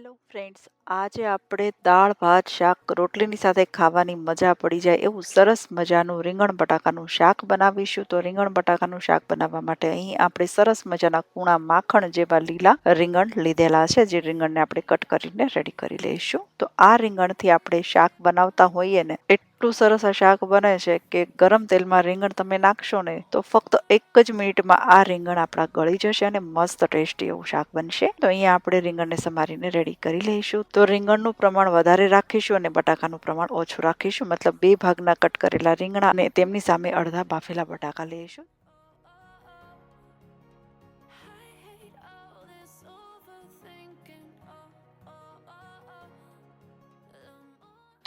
Hello friends, આજે આપણે દાળ, ભાત, શાક, રોટલીની સાથે ખાવાની મજા પડી જાય એવું સરસ મજાનું રીંગણ બટાકાનું શાક બનાવીશું. તો રીંગણ બટાકાનું શાક બનાવવા માટે અહીં આપણે સરસ મજાના કૂણા માખણ જેવા લીલા રીંગણ લીધેલા છે, જે રીંગણને આપણે કટ કરીને રેડી કરી લઈશું. તો આ રીંગણથી આપણે શાક બનાવતા હોઈએ ને એટલું સરસ આ શાક બને છે કે ગરમ તેલમાં રીંગણ તમે નાખશો ને, તો ફક્ત એક જ મિનિટમાં આ રીંગણ આપણા ગળી જશે અને મસ્ત ટેસ્ટી એવું શાક બનશે. તો અહીંયા આપણે રીંગણને સમારીને રેડી કરી લઈશું. તો રીંગણનું પ્રમાણ વધારે રાખીશું અને બટાકાનું પ્રમાણ ઓછું રાખીશું. મતલબ બે ભાગના કટ કરેલા રીંગણા અને તેમની સામે અડધા બાફેલા બટાકા લઈશું.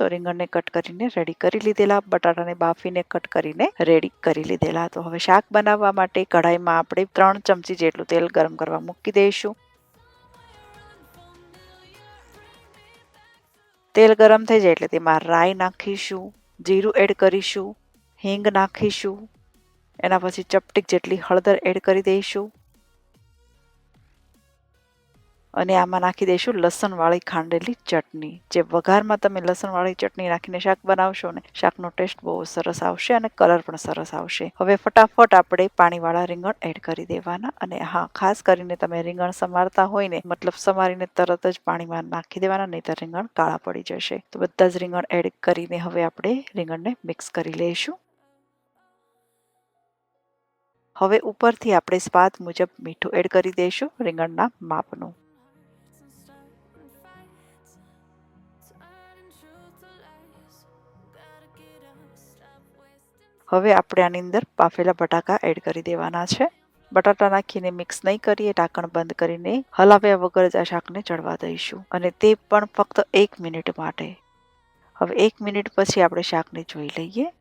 તો રીંગણને કટ કરીને રેડી કરી લીધેલા, બટાટાને બાફીને કટ કરીને રેડી કરી લીધેલા. તો હવે શાક બનાવવા માટે કઢાઈમાં આપણે ત્રણ ચમચી જેટલું તેલ ગરમ કરવા મૂકી દઈશું. તેલ ગરમ થઈ જાય એટલે તેમાં રાઈ નાખીશું, જીરું એડ કરીશું, હિંગ નાખીશું, એના પછી ચપટીક જેટલી હળદર એડ કરી દઈશું. અને આમાં નાખી દઈશું લસણવાળી ખાંડેલી ચટણી. જે વઘારમાં તમે લસણવાળી ચટણી નાખીને શાક બનાવશો ને, શાકનો ટેસ્ટ બહુ સરસ આવશે અને કલર પણ સરસ આવશે. હવે ફટાફટ આપણે પાણીવાળા રીંગણ એડ કરી દેવાના અને હા, ખાસ કરીને તમે રીંગણ સમારતા હોય ને, મતલબ સમારીને તરત જ પાણીમાં નાખી દેવાના નહીં તો રીંગણ કાળા પડી જશે. તો બધા જ રીંગણ એડ કરીને હવે આપણે રીંગણને મિક્સ કરી લઈશું. હવે ઉપરથી આપણે સ્વાદ મુજબ મીઠું એડ કરી દઈશું રીંગણના માપનું. હવે આપણે આની અંદર બાફેલા બટાકા એડ કરી દેવાના છે. બટાટા નાખીને મિક્સ નહીં કરીએ, ઢાંકણ બંધ કરીને હલાવ્યા વગર જ આ શાકને ચડવા દઈશું. અને તે પણ ફક્ત એક મિનિટ માટે. હવે એક મિનિટ પછી આપણે શાકને જોઈ લઈએ.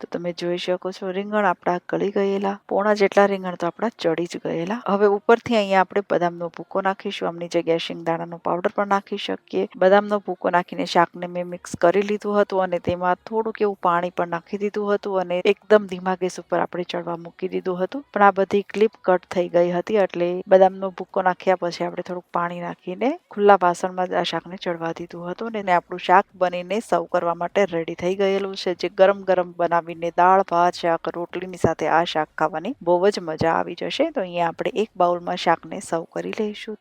તો તમે જોઈ શકો છો, રીંગણ આપણા ગળી ગયેલા, પોણા જેટલા રીંગણ તો આપણા ચડી જ ગયેલા. હવે ઉપરથી અહીંયા આપણે બદામનો ભૂકો નાખીશું, આમની જગ્યાએ શિંગદાણાનો પાવડર પણ નાખી શકીએ. બદામનો ભૂકો નાખીને શાકને મેં મિક્સ કરી લીધું હતું અને તેમાં થોડુંક એવું પાણી પણ નાખી દીધું હતું અને એકદમ ધીમા ગેસ ઉપર આપણે ચડવા મૂકી દીધું હતું. પણ આ બધી ક્લિપ કટ થઈ ગઈ હતી એટલે બદામનો ભૂકો નાખ્યા પછી આપણે થોડુંક પાણી નાખીને ખુલ્લા વાસણમાં આ શાકને ચડવા દીધું હતું અને આપણું શાક બનીને સર્વ કરવા માટે રેડી થઈ ગયેલું છે, જે ગરમ ગરમ બનાવી બનાવીને દાળ, ભાત, શાક, રોટલીની સાથે આ શાક ખાવાની બહુ જ મજા આવી જશે. તો અહીંયા આપણે એક બાઉલમાં શાકને સર્વ કરી લઈશું.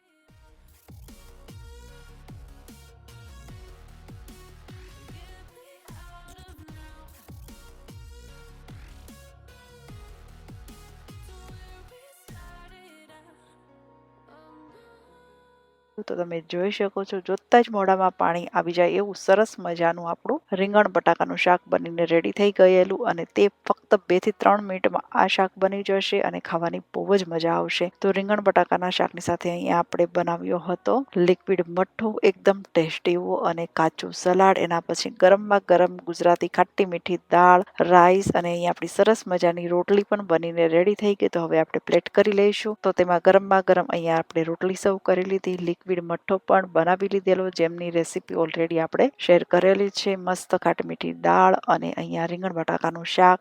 તો તમે જોઈ શકો છો, જોતા જ મોઢામાં પાણી આવી જાય એવું સરસ મજાનું આપણું રીંગણ બટાકાનું શાક બનીને રેડી થઈ ગયેલું અને તે ફક્ત બેથી ત્રણ મિનિટમાં આ શાક બની જશે અને ખાવાની બહુ જ મજા આવશે. તો રીંગણ બટાકાના શાકની સાથે અહીંયા આપણે બનાવ્યો હતો લિક્વિડ મઠ્ઠો, એકદમ ટેસ્ટી અને કાચું સલાડ. એના પછી ગરમમાં ગરમ ગુજરાતી ખાટી મીઠી દાળ, રાઈસ અને અહીંયા આપણી સરસ મજાની રોટલી પણ બનીને રેડી થઈ ગઈ. તો હવે આપણે પ્લેટ કરી લઈશું. તો તેમાં ગરમમાં ગરમ અહીંયા આપણે રોટલી સર્વ કરી લીધી. લિક્વિડ મઠ્ઠો પણ બનાવી લીધેલો, જેમની રેસીપી ઓલરેડી આપણે શેર કરેલી છે. મસ્ત ખાટી મીઠી દાળ અને અહીંયા રીંગણ બટાકાનું શાક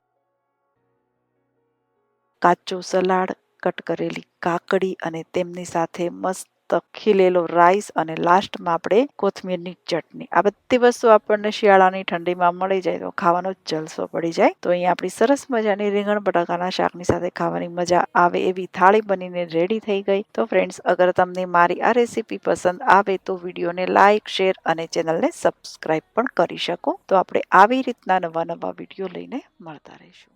કાચું સલાડ કટ કરેલી કાકડી અને તેમની સાથે મસ્ત ખીલેલો રાઈસ અને લાસ્ટમાં આપણે કોથમીરની ચટણી. આ બધી વસ્તુ આપણને શિયાળાની ઠંડીમાં મળી જાય તો ખાવાનો જલસો પડી જાય. તો અહીંયા આપણી સરસ મજાની રીંગણ બટાકાના શાકની સાથે ખાવાની મજા આવે એવી થાળી બનીને રેડી થઈ ગઈ. તો ફ્રેન્ડ્સ, અગર તમને મારી આ રેસીપી પસંદ આવે તો વિડીયોને લાઇક શેર અને ચેનલને સબસ્ક્રાઈબ પણ કરી શકો. તો આપણે આવી રીતના નવા નવા વીડિયો લઈને મળતા રહીશું.